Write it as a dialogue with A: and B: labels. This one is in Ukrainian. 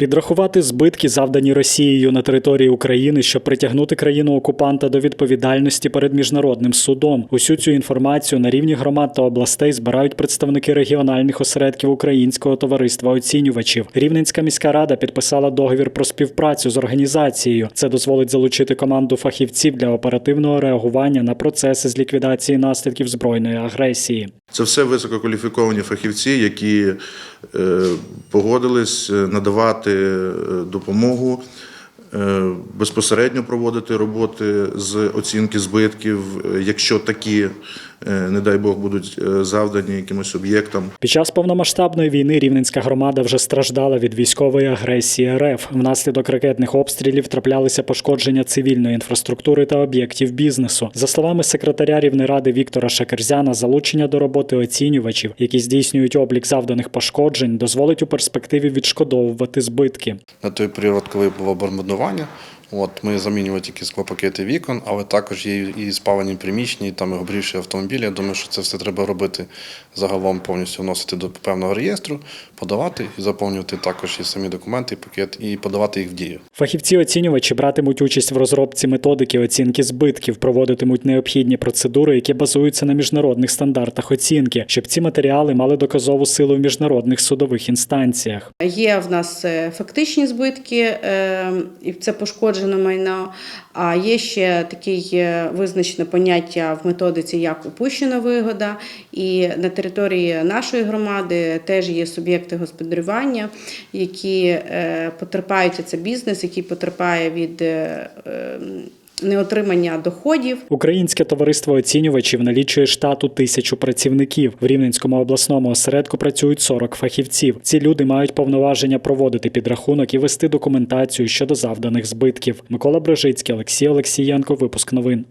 A: Підрахувати збитки, завдані Росією на території України, щоб притягнути країну окупанта до відповідальності перед міжнародним судом. Усю цю інформацію на рівні громад та областей збирають представники регіональних осередків Українського товариства оцінювачів. Рівненська міська рада підписала договір про співпрацю з організацією. Це дозволить залучити команду фахівців для оперативного реагування на процеси з ліквідації наслідків збройної агресії.
B: Це все висококваліфіковані фахівці, які е, погодились е, надавати е, допомогу, безпосередньо проводити роботи з оцінки збитків, е, якщо такі, е, не дай Бог, будуть е, завдані якимось об'єктам.
A: Під час повномасштабної війни рівненська громада вже страждала від військової агресії РФ. Внаслідок ракетних обстрілів траплялися пошкодження цивільної інфраструктури та об'єктів бізнесу. За словами секретаря Рівнеради Віктора Шакерзяна, залучення до роботи оцінювачів, які здійснюють облік завданих пошкоджень, дозволить у перспективі відшкодовувати збитки.
C: на той період, коли було бомбардування фінансування. От ми замінювали тільки склопакети вікон, але також є і спалені приміщення, і там і обрівші автомобілі. Я думаю, що це все треба робити загалом повністю вносити до певного реєстру, подавати і заповнювати також і самі документи, і пакет, і подавати їх в дію.
A: Фахівці-оцінювачі братимуть участь в розробці методики оцінки збитків, проводитимуть необхідні процедури, які базуються на міжнародних стандартах оцінки, щоб ці матеріали мали доказову силу в міжнародних судових інстанціях.
D: Є в нас е, фактичні збитки, е, і це пошкоджено майно. А є ще таке визначене поняття в методиці як упущена вигода. І на території нашої громади теж є суб'єкти господарювання, які е, потерпають це бізнес, який потерпає від е, неотримання доходів.
A: Українське товариство оцінювачів налічує штату тисячу працівників. В Рівненському обласному осередку працюють 40 фахівців. Ці люди мають повноваження проводити підрахунок і вести документацію щодо завданих збитків. Микола Брожицький, Олексій Олексієнко. Випуск новин.